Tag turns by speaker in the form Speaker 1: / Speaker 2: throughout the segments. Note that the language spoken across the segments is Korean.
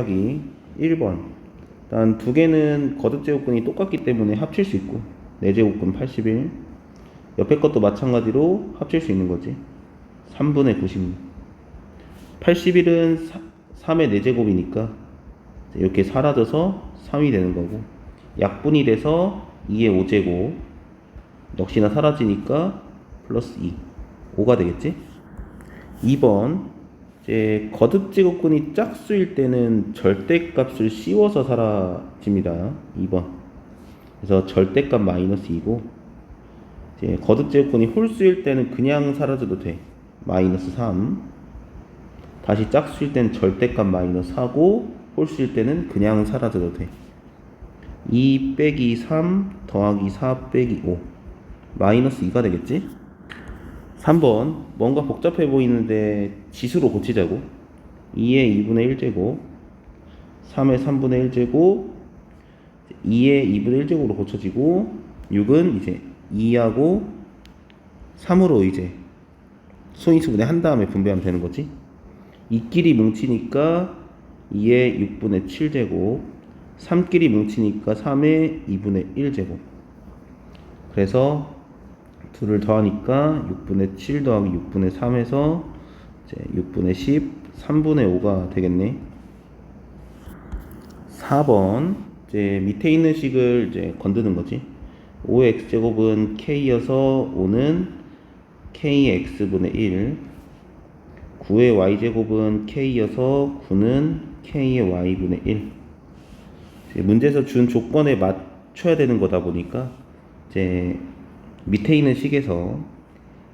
Speaker 1: 하기 1번. 일단 두 개는 거듭제곱근이 똑같기 때문에 합칠 수 있고 4제곱근 81 옆에 것도 마찬가지로 합칠 수 있는 거지. 3분의 96 81은 3의 4제곱이니까 이렇게 사라져서 3이 되는 거고 약분이 돼서 2의 5제곱. 역시나 사라지니까 플러스 2 5가 되겠지? 2번 이제 거듭 제곱근이 짝수일 때는 절대값을 씌워서 사라집니다. 2번. 그래서 절대값 마이너스 2고 이제 거듭 제곱근이 홀수일 때는 그냥 사라져도 돼. 마이너스 3. 다시 짝수일 때는 절대값 마이너스 4고 홀수일 때는 그냥 사라져도 돼. 2 빼기 3 더하기 4 빼기 5 마이너스 2가 되겠지? 3번 뭔가 복잡해 보이는데 지수로 고치자고. 2의 2분의 1제곱 3의 3분의 1제곱 2의 2분의 1제곱으로 고쳐지고 6은 이제 2하고 3으로 이제 소인수분해 한 다음에 분배하면 되는 거지. 이끼리 뭉치니까 2의 6분의 7제곱 3끼리 뭉치니까 3의 2분의 1제곱. 그래서 둘을 더하니까 6분의 7 더하기 6분의 3에서 이제 6분의 10, 3분의 5가 되겠네. 4번 이제 밑에 있는 식을 이제 건드는 거지. 5의 x제곱은 k여서 5는 kx분의 1 9의 y제곱은 k여서 9는 k의 y분의 1 이제 문제에서 준 조건에 맞춰야 되는 거다 보니까 이제 밑에 있는 식에서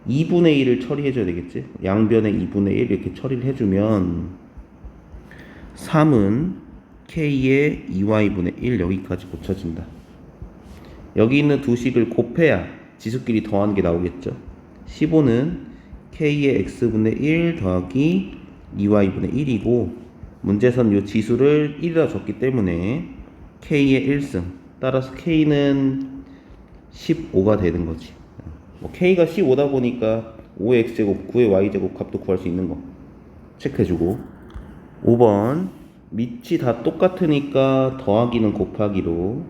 Speaker 1: 2분의 1을 처리해줘야 되겠지? 양변에 2분의 1 이렇게 처리를 해주면 3은 k의 2y분의 1 여기까지 고쳐진다. 여기 있는 두 식을 곱해야 지수끼리 더하는 게 나오겠죠? 15는 k의 x분의 1 더하기 2y분의 1이고 문제선 이 지수를 1이라 줬기 때문에 k의 1승 따라서 k는 15가 되는 거지. 뭐 k가 15다 보니까 5의 x제곱, 9의 y제곱 값도 구할 수 있는 거. 체크해주고. 5번. 밑이 다 똑같으니까 더하기는 곱하기로.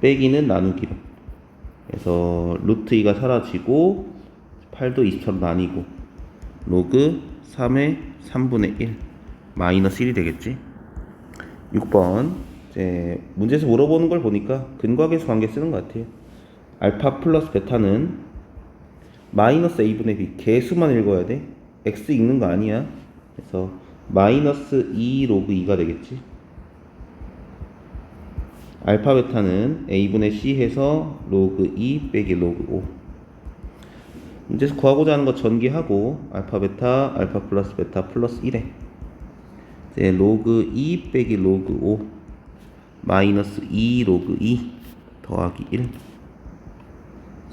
Speaker 1: 빼기는 나누기로. 그래서 루트 2가 사라지고 8도 20처럼 나뉘고 로그 3의 3분의 1 마이너스 1이 되겠지? 6번 이제 문제에서 물어보는 걸 보니까 근과계수 관계 쓰는 것 같아요. 알파 플러스 베타는 마이너스 a분의 b 개수만 읽어야 돼. x 읽는 거 아니야. 그래서 마이너스 2 로그 2가 되겠지. 알파 베타는 a분의 c 해서 로그 2 빼기 로그 5. 문제에서 구하고자 하는 거 전개하고 알파 베타 알파 플러스 베타 플러스 1에 이제 로그 2 빼기 로그 5 마이너스 2 로그 2 더하기 1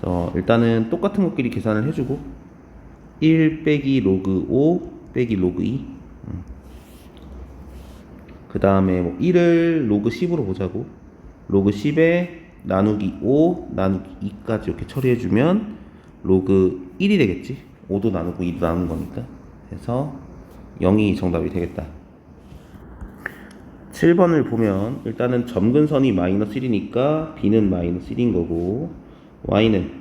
Speaker 1: 자, 일단은 똑같은 것끼리 계산을 해주고 1 빼기 로그 5 빼기 로그 2그 다음에 뭐 1을 로그 10으로 보자고. 로그 10에 나누기 5 나누기 2까지 이렇게 처리해주면 로그 1이 되겠지. 5도 나누고 2도 나누는 거니까. 그래서 0이 정답이 되겠다 7번을 보면 일단은 점근선이 마이너스 1이니까 b는 마이너스 1인 거고 y는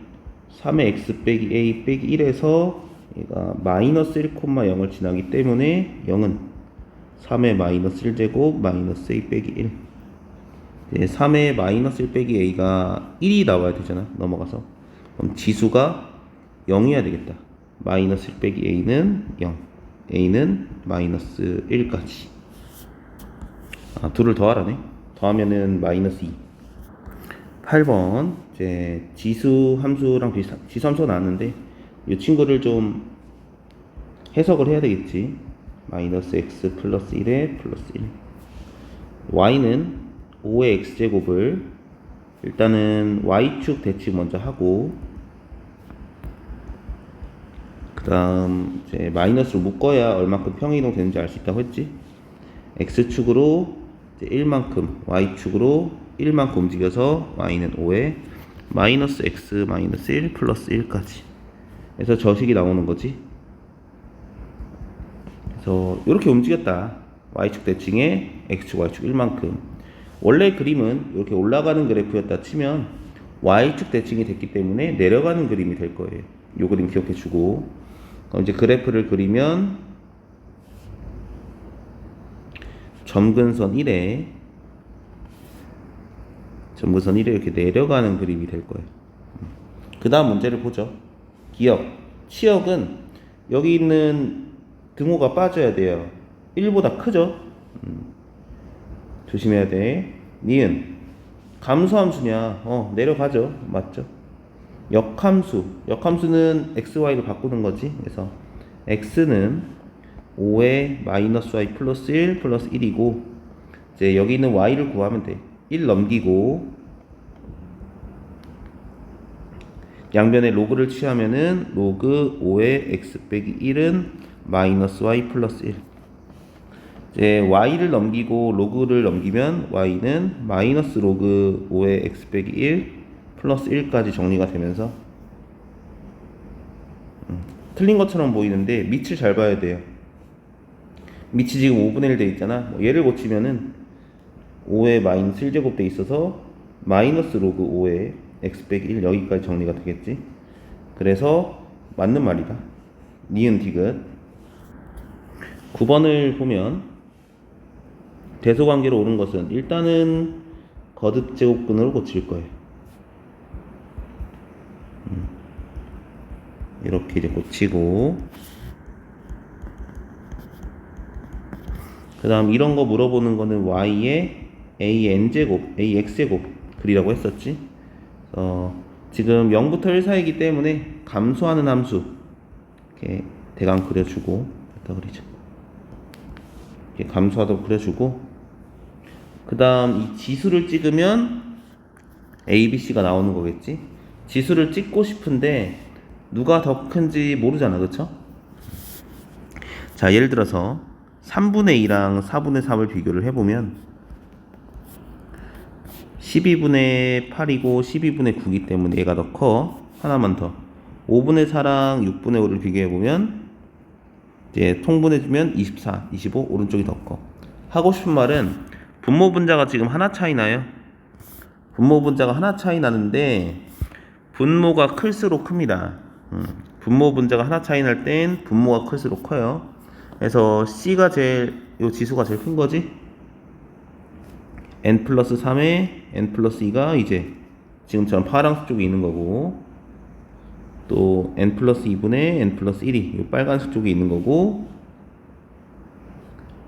Speaker 1: 3의 x 빼기 a 빼기 1에서 얘가 마이너스 1,0을 지나기 때문에 0은 3의 마이너스 1제곱 마이너스 a 빼기 1 이제 3의 마이너스 1 빼기 a가 1이 나와야 되잖아 넘어가서. 그럼 지수가 0이어야 되겠다. 마이너스 1 빼기 a는 0 a는 마이너스 1까지 아, 둘을 더하라네. 더하면은 마이너스 2. 8번 이제 지수 함수랑 비슷한 지수 함수가 나왔는데 이 친구를 좀 해석을 해야 되겠지. 마이너스 x 플러스 1에 플러스 1. y는 5의 x제곱을 일단은 y축 대칭 먼저 하고 그 다음 이제 마이너스로 묶어야 얼마큼 평행이동 되는지 알 수 있다고 했지. x축으로 1만큼, y축으로 1만큼 움직여서 y는 5에 마이너스 x 마이너스 1 플러스 1까지. 그래서 저식이 나오는 거지. 그래서 이렇게 움직였다. y축 대칭에 x축, y축 1만큼. 원래 그림은 이렇게 올라가는 그래프였다 치면 y축 대칭이 됐기 때문에 내려가는 그림이 될 거예요. 이 그림 기억해 주고. 이제 그래프를 그리면 점근선 1에 점근선 1에 이렇게 내려가는 그림이 될 거예요. 그 다음 문제를 보죠. 기억. 치역은 여기 있는 등호가 빠져야 돼요. 1보다 크죠? 음. 조심해야 돼. 니은. 감소함수냐? 어, 내려가죠. 맞죠? 역함수. 역함수는 xy를 바꾸는 거지. 그래서 x는 5에 마이너스 y 플러스 1 플러스 1이고 이제 여기 있는 y를 구하면 돼. 1 넘기고 양변에 로그를 취하면은 로그 5의 x 빼기 1은 마이너스 y 플러스 1 이제 y를 넘기고 로그를 넘기면 y는 마이너스 로그 5의 x 빼기 1 플러스 1까지 정리가 되면서. 음, 틀린 것처럼 보이는데 밑을 잘 봐야 돼요 밑이 지금 5분의 1 돼 있잖아. 뭐 얘를 고치면은 5의 마이너스 1제곱 돼 있어서 마이너스 로그 5의 x 빼기 1 여기까지 정리가 되겠지? 그래서 맞는 말이다. 니은 디귿. 9번을 보면 대소관계로 오는 것은 일단은 거듭 제곱근으로 고칠 거예요. 음. 이렇게 이제 고치고 그 다음 이런 거 물어보는 거는 y의 an제곱, ax제곱 그리라고 했었지. 어, 지금 0부터 1 사이기 때문에 감소하는 함수 이렇게 대강 그려주고 갖다 그리죠. 이렇게 감소하도록 그려주고. 그 다음 이 지수를 찍으면 A, B, C가 나오는 거겠지. 지수를 찍고 싶은데 누가 더 큰지 모르잖아 그쵸? 자 예를 들어서 3분의 2랑 4분의 3을 비교를 해보면 12분의 8이고 12분의 9이기 때문에 얘가 더 커. 하나만 더. 5분의 4랑 6분의 5를 비교해보면 이제 통분해주면 24, 25 오른쪽이 더 커. 하고 싶은 말은 분모 분자가 지금 하나 차이 나요. 분모 분자가 하나 차이 나는데 분모가 클수록 큽니다. 음, 분모 분자가 하나 차이 날 땐 분모가 클수록 커요. 그래서 C가 제일 요 지수가 제일 큰 거지. n 플러스 3에 n 플러스 2가 이제 지금처럼 파란색 쪽에 있는 거고 또 n 플러스 2분의 n 플러스 1이 이 빨간색 쪽에 있는 거고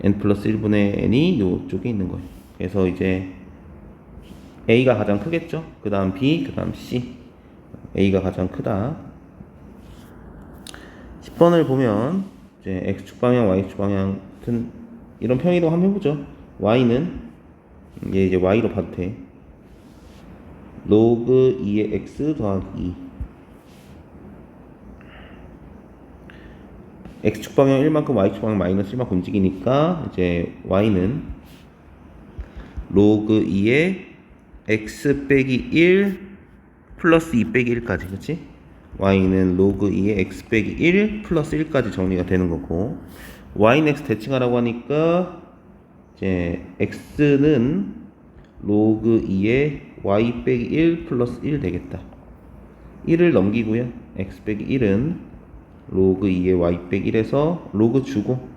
Speaker 1: n 플러스 1분의 n이 이쪽에 있는 거예요. 그래서 이제 a가 가장 크겠죠. 그 다음 b, 그 다음 c. a가 가장 크다. 10번을 보면 이제 x축 방향, y축 방향 같은 이런 평이동 한번 해보죠. y는 얘 이제 y로 봐도 돼. 로그 2의 x 더하기 2. x축 방향 1만큼 y축 방향 마이너스 1만큼 움직이니까 이제 y는 로그 2의 x 빼기 1 플러스 2 빼기 1까지 그치? Y는 로그 2의 x 빼기 1 플러스 1까지 정리가 되는 거고 y는 x 대칭하라고 하니까 이제 x는 로그 2의 y 빼기 1 플러스 1 되겠다 1을 넘기고요 x 빼기 1은 로그 2의 y 빼기 1에서 로그 주고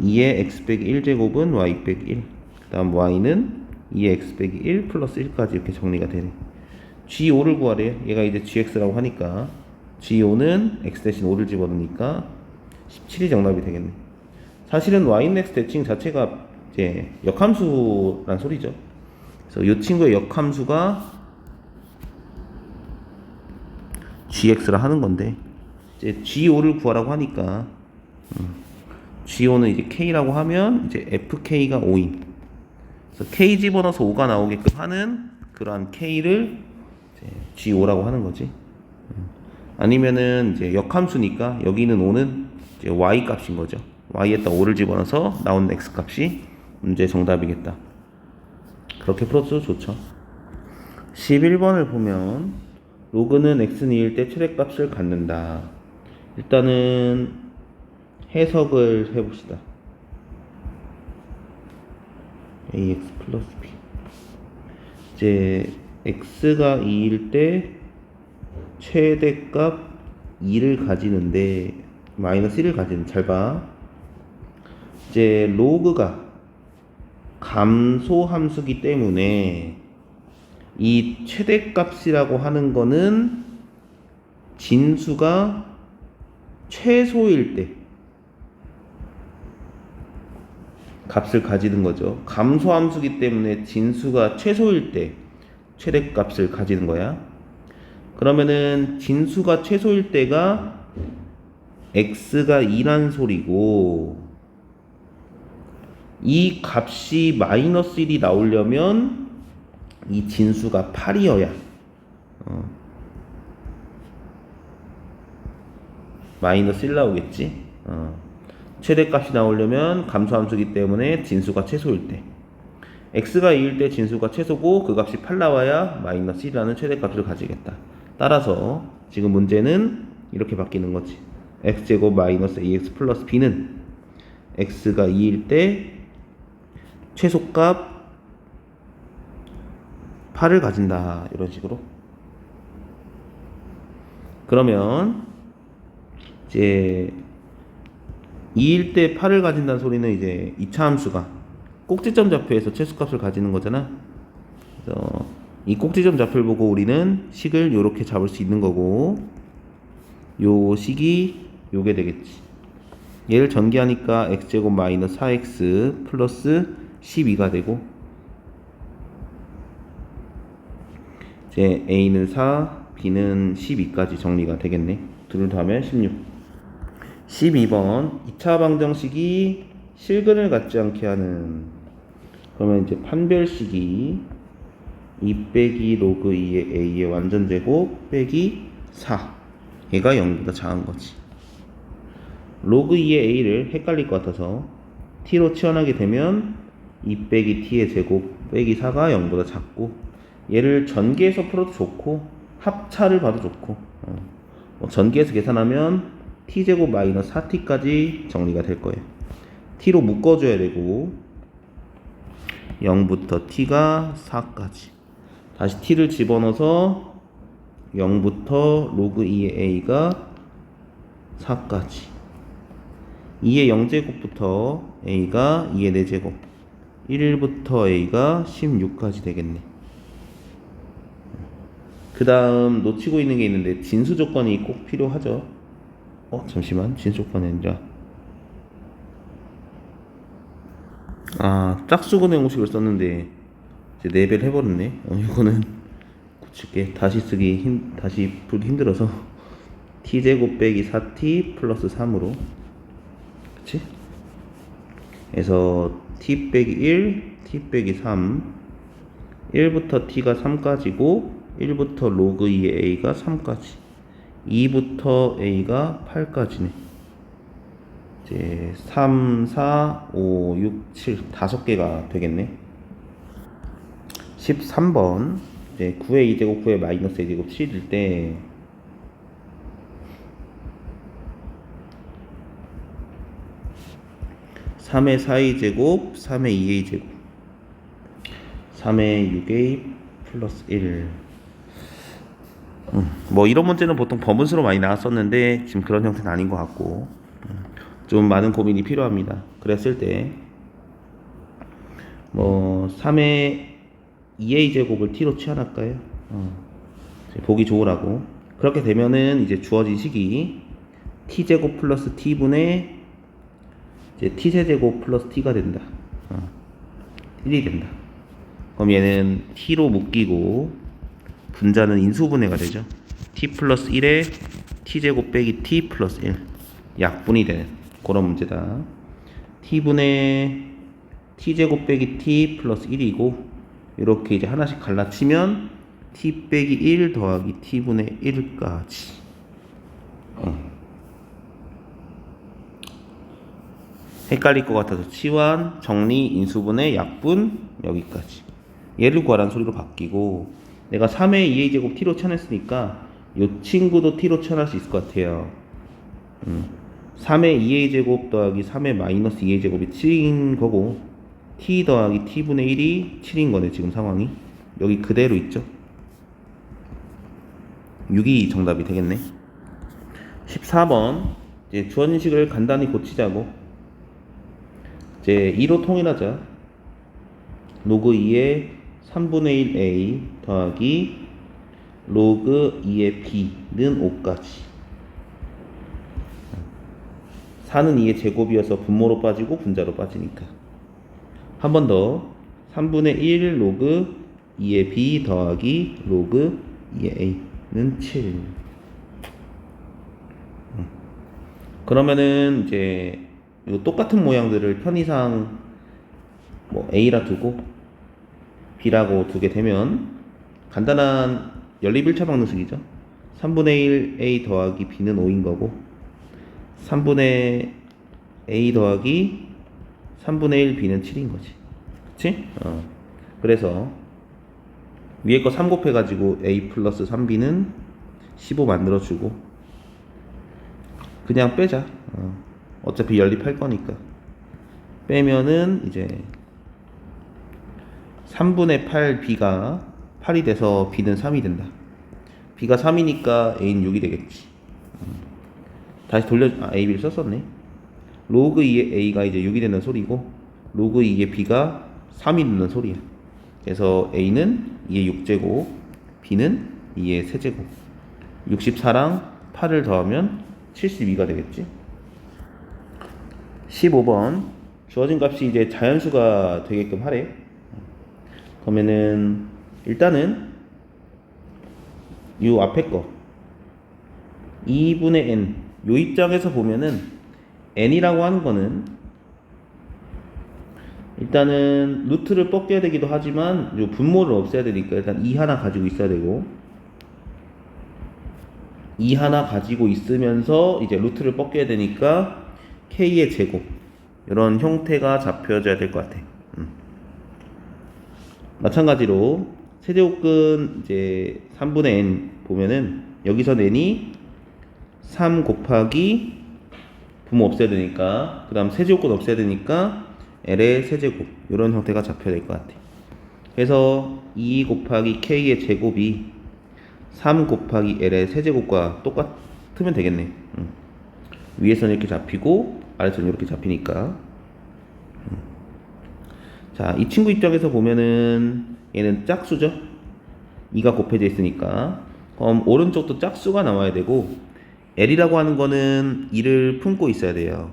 Speaker 1: 2의 x 빼기 1제곱은 y 빼기 1. 그 다음 y는 2의 x 빼기 1 플러스 1까지 이렇게 정리가 되네. G5를 구하래요. 얘가 이제 gx라고 하니까 g5는 x 대신 5를 집어넣으니까 17이 정답이 되겠네. 사실은 y는 x 대칭 자체가 이제 역함수란 소리죠. 그래서 이 친구의 역함수가 gx라 하는 건데 이제 G5를 구하라고 하니까 음, G5는 이제 K라고 하면 이제 FK가 5인. 그래서 K 집어넣어서 5가 나오게끔 하는 그러한 K를 G5라고 하는 거지. 음, 아니면은 이제 역함수니까 여기는 5는 이제 Y 값인 거죠. Y에다 5를 집어넣어서 나온 X 값이 문제 정답이겠다. 그렇게 풀어도 좋죠. 11번을 보면 로그는 x는 2일 때 최대값을 갖는다. 일단은 해석을 해봅시다. ax 플러스 b 이제 x가 2일 때 최대값 2를 가지는데 마이너스 1을 가지는 잘 봐. 이제 로그가 감소 함수기 때문에 이 최대값이라고 하는 거는 진수가 최소일 때 값을 가지는 거죠. 감소 함수기 때문에 진수가 최소일 때 최대값을 가지는 거야. 그러면은 진수가 최소일 때가 x가 2란 소리고 이 값이 마이너스 1이 나오려면 이 진수가 8이어야 어. 마이너스 1 나오겠지 어. 최대값이 나오려면 감소함수기 때문에 진수가 최소일 때 x가 2일 때 진수가 최소고 그 값이 8 나와야 마이너스 1이라는 최대값을 가지겠다. 따라서 지금 문제는 이렇게 바뀌는 거지. x제곱 마이너스 ax 플러스 b는 x가 2일 때 최소값 8을 가진다. 이런 식으로. 그러면 이제 2일 때 8을 가진다는 소리는 이제 2차 함수가 꼭지점 좌표에서 최소값을 가지는 거잖아 그래서 이 꼭지점 좌표를 보고 우리는 식을 이렇게 잡을 수 있는 거고 요 식이 요게 되겠지 얘를 전개하니까 x제곱 마이너스 4x 플러스 12가 되고 이제 a는 4, b는 12까지 정리가 되겠네. 둘을 더하면 16. 12번 2차 방정식이 실근을 갖지 않게 하는 그러면 이제 판별식이 2 빼기 로그 2의 a의 완전 제곱 빼기 4 얘가 0보다 작은 거지. 로그 2의 a를 헷갈릴 것 같아서 t로 치환하게 되면 2 빼기 t의 제곱 빼기 4가 0보다 작고 얘를 전개해서 풀어도 좋고 합차를 봐도 좋고 어. 뭐 전개해서 계산하면 t제곱 마이너스 4t까지 정리가 될 거예요 t로 묶어줘야 되고 0부터 t가 4까지. 다시 t를 집어넣어서 0부터 로그 2의 a가 4까지. 2의 0제곱부터 a가 2의 4제곱. 1부터 a가 16까지 되겠네. 그 다음 놓치고 있는 게 있는데 진수 조건이 꼭 필요하죠? 어 잠시만. 진수 조건이 아니라 아 짝수근의 공식을 썼는데 이제 네배를 해버렸네. 어, 이거는 고칠게 다시 쓰기 힘 다시 풀기 힘들어서 t제곱 빼기 4t 플러스 3으로. 그치? 그래서 t 빼기 1 t 빼기 3 1부터 t가 3까지고 1부터 로그 2의 a가 3까지. 2부터 a가 8까지네 이제 3, 4, 5, 6, 7 다섯 개가 되겠네. 13번. 이제 9의 2제곱 9의 마이너스 2제곱 7일 때 삼의 4a제곱, 3의 2a제곱, 3의 6a 플러스 1. 음, 뭐 이런 문제는 보통 법문수로 많이 나왔었는데 지금 그런 형태는 아닌 것 같고. 음, 좀 많은 고민이 필요합니다. 그랬을 때 뭐 3의 2a 제곱을 t로 취환할까요? 어, 보기 좋으라고 그렇게 되면은 이제 주어진 식이 t 제곱 플러스 t 분의 이제 t 세제곱 플러스 t가 된다. 어, 1이 된다. 그럼 얘는 t로 묶이고 분자는 인수분해가 되죠. t 플러스 1에 t제곱 빼기 t 플러스 1 약분이 되는 그런 문제다. t분의 t제곱 빼기 t 플러스 1이고 이렇게 이제 하나씩 갈라치면 t 빼기 1 더하기 t분의 1까지 어. 헷갈릴 것 같아서 치환, 정리, 인수분해, 약분 여기까지 얘를 구하라는 소리로 바뀌고 내가 3의 2a 제곱 t로 쳐냈으니까 이 친구도 t로 쳐낼 수 있을 것 같아요 음. 3의 2a 제곱 더하기 3의 마이너스 2a 제곱이 7인 거고 t 더하기 t분의 1이 7인 거네 지금 상황이. 여기 그대로 있죠? 6이 정답이 되겠네. 14번. 이제 주어진 식을 간단히 고치자고. 이제 2로 통일하자. 로그 2의 3분의 1a 더하기 로그 2의 b는 5까지 4는 2의 제곱이어서 분모로 빠지고 분자로 빠지니까. 한 번 더. 3분의 1 로그 2의 b 더하기 로그 2의 a는 7 그러면은 이제 이 똑같은 모양들을 편의상 뭐 a라 두고 b라고 두게 되면 간단한 연립 1차 방정식이죠. 3분의 1 a 더하기 b는 5인 거고 3분의 a 더하기 3분의 1 b는 7인 거지. 그치? 어. 그래서 위에 거 3 곱해가지고 a 플러스 3b는 15 만들어주고 그냥 빼자. 어. 어차피 연립할 거니까. 빼면은 이제 3분의 8 b가 8이 돼서 b는 3이 된다. b가 3이니까 a는 6이 되겠지. 다시 돌려 아, a, b를 썼었네. 로그 2의 a가 이제 6이 되는 소리고 로그 2의 b가 3이 되는 소리야. 그래서 a는 2의 6제곱, b는 2의 세제곱. 64랑 8을 더하면 72가 되겠지. 15번 주어진 값이 이제 자연수가 되게끔 하래. 그러면은 일단은 이 앞에 거 2분의 n 요 입장에서 보면은 n이라고 하는 거는 일단은 루트를 뻗겨야 되기도 하지만 요 분모를 없애야 되니까 일단 2 하나 가지고 있어야 되고 2 하나 가지고 있으면서 이제 루트를 뻗겨야 되니까 k의 제곱 이런 형태가 잡혀져야 될 것 같아. 음. 마찬가지로 세제곱근 이제 3분의 n 보면은 여기서 n이 3 곱하기 부모 없애야 되니까 그 다음 세제곱권 없애야 되니까 L의 세제곱 이런 형태가 잡혀야 될 것 같아. 그래서 2 곱하기 K의 제곱이 3 곱하기 L의 세제곱과 똑같으면 되겠네. 음. 위에서는 이렇게 잡히고 아래서는 이렇게 잡히니까. 음. 자이 친구 입장에서 보면은 얘는 짝수죠? 2가 곱해져 있으니까. 그럼 오른쪽도 짝수가 나와야 되고 L이라고 하는 거는 이를 품고 있어야 돼요.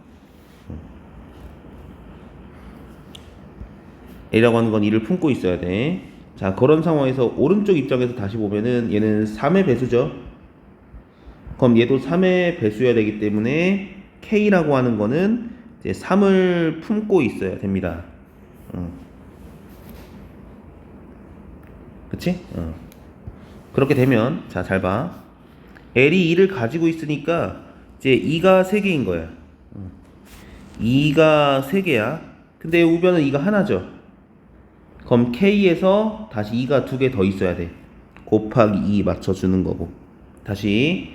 Speaker 1: L이라고 하는 건 이를 품고 있어야 돼. 자, 그런 상황에서 오른쪽 입장에서 다시 보면은 얘는 3의 배수죠. 그럼 얘도 3의 배수여야 되기 때문에 K라고 하는 거는 이제 3을 품고 있어야 됩니다. 응. 그치? 응. 그렇게 되면, 자, 잘 봐. L이 2를 가지고 있으니까 이제 2가 3개인 거야. 2가 3개야. 근데 우변은 2가 하나죠. 그럼 K에서 다시 2가 2개 더 있어야 돼. 곱하기 2 맞춰주는 거고. 다시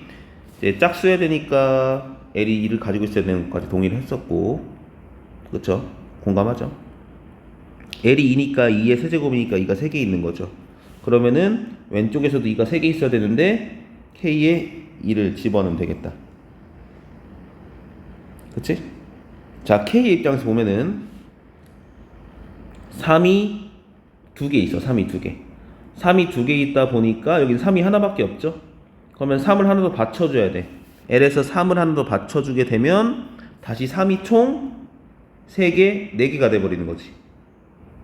Speaker 1: 이제 짝수해야 되니까 L이 2를 가지고 있어야 되는 것까지 동의를 했었고. 그쵸? 공감하죠? L이 2니까 2의 세제곱이니까 2가 3개 있는 거죠. 그러면은 왼쪽에서도 2가 3개 있어야 되는데 K에 2를 집어넣으면 되겠다. 그치? 자, K의 입장에서 보면은 3이 두 개 있어. 3이 두 개. 3이 두 개 있다 보니까 여기 3이 하나밖에 없죠? 그러면 3을 하나 더 받쳐줘야 돼. L에서 3을 하나 더 받쳐주게 되면 다시 3이 총 3개, 4개가 돼버리는 거지.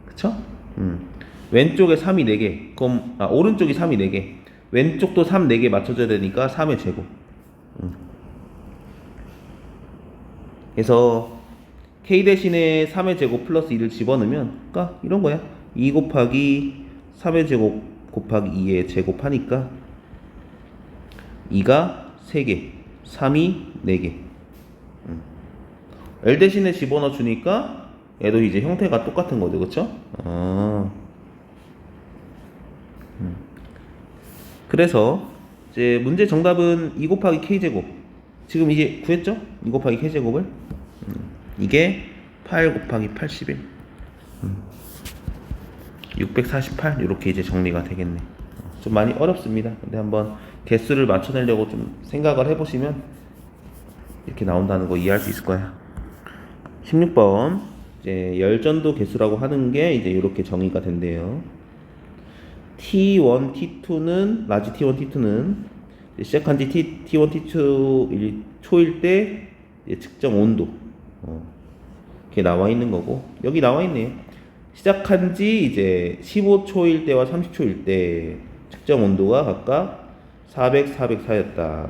Speaker 1: 그쵸? 음. 왼쪽에 3이 4개. 그럼, 아, 오른쪽이 3이 4개. 왼쪽도 3 4개 맞춰줘야 되니까 3의 제곱. 음. 그래서 k 대신에 3의 제곱 플러스 2를 집어넣으면 그러니까 이런 거야. 2 곱하기 3의 제곱 곱하기 2의 제곱하니까 2가 3개, 3이 4개. 음. L 대신에 집어넣어 주니까 얘도 이제 형태가 똑같은 거죠. 그쵸? 아. 그래서 이제 문제 정답은 2 곱하기 k 제곱 지금 이게 구했죠? 2 곱하기 k제곱을 음, 이게 8 곱하기 81 648 이렇게 이제 정리가 되겠네. 좀 많이 어렵습니다. 근데 한번 개수를 맞춰내려고 좀 생각을 해보시면 이렇게 나온다는 거 이해할 수 있을 거야. 16번 이제 열전도 개수라고 하는 게 이제 이렇게 정의가 된대요. T1, T2는 라지 T1, T2는 시작한 지 T, T1, T2 초일 때 측정 온도 어, 이렇게 나와 있는 거고 여기 나와 있네요. 시작한 지 이제 15초일 때와 30초일 때 측정 온도가 각각 400, 404였다.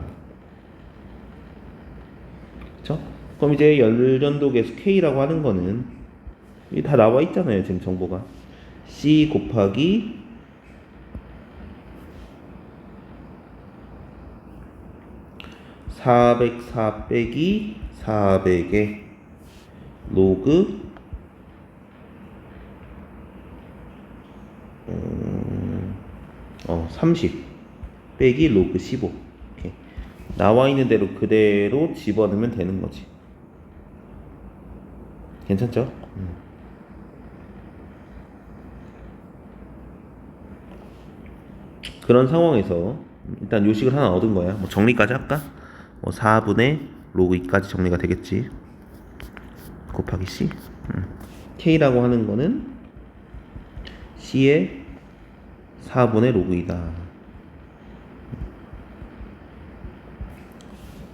Speaker 1: 그쵸? 그럼 이제 열전도 계수 K라고 하는 거는 다 나와 있잖아요, 지금 정보가. C 곱하기 404 빼기 400의 로그 음, 어, 30 빼기 로그 15 이렇게 나와 있는 대로 그대로 집어넣으면 되는 거지. 괜찮죠? 음. 그런 상황에서 일단 요식을 하나 얻은 거야. 뭐 정리까지 할까? 뭐 4분의 로그 2까지 정리가 되겠지. 곱하기 C. 음. K라고 하는 거는 C의 4분의 로그 2다.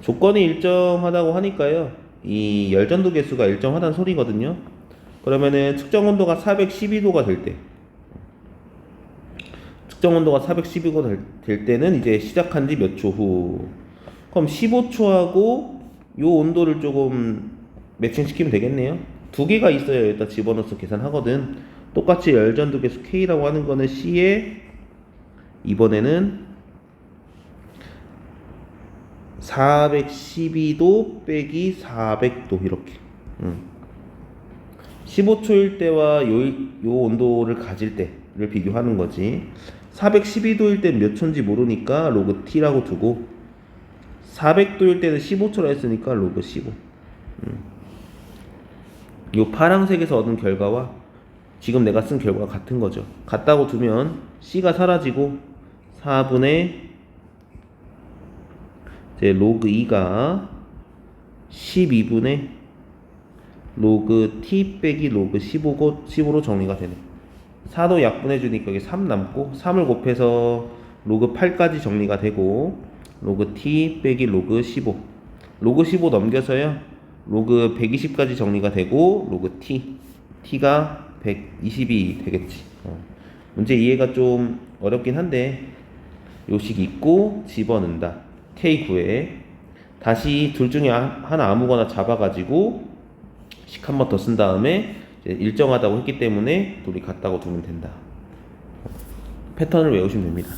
Speaker 1: 조건이 일정하다고 하니까요. 이 열전도 개수가 일정하다는 소리거든요. 그러면은 측정 온도가 412도가 될 때, 측정 온도가 412도가 될, 될 때는 이제 시작한 지 몇 초 후. 그럼 15초하고 요 온도를 조금 매칭시키면 되겠네요. 두 개가 있어야 일단 집어넣어서 계산하거든. 똑같이 열전도 개수 K라고 하는 거는 C에 이번에는 412도 빼기 400도 이렇게. 음. 15초일 때와 요, 요 온도를 가질 때를 비교하는 거지. 412도일 땐몇 초인지 모르니까 로그 t라고 두고 400도일 때는 15초라 했으니까 로그 15. 음. 요 파란색에서 얻은 결과와 지금 내가 쓴 결과가 같은 거죠. 같다고 두면 C가 사라지고 4분의 이제 로그 2가 12분의 로그 t 빼기 로그 15고 15로 정리가 되네. 4도 약분해 주니까 여기 3 남고 3을 곱해서 로그 8까지 정리가 되고 로그 t 빼기 로그 15 로그 15 넘겨서요. 로그 120까지 정리가 되고 로그 t. T가 120이 되겠지. 어. 문제 이해가 좀 어렵긴 한데 요식 있고 집어넣는다. K 구에. 다시 둘 중에 하- 하나 아무거나 잡아가지고 식 한 번 더 쓴 다음에 일정하다고 했기 때문에 둘이 같다고 두면 된다. 패턴을 외우시면 됩니다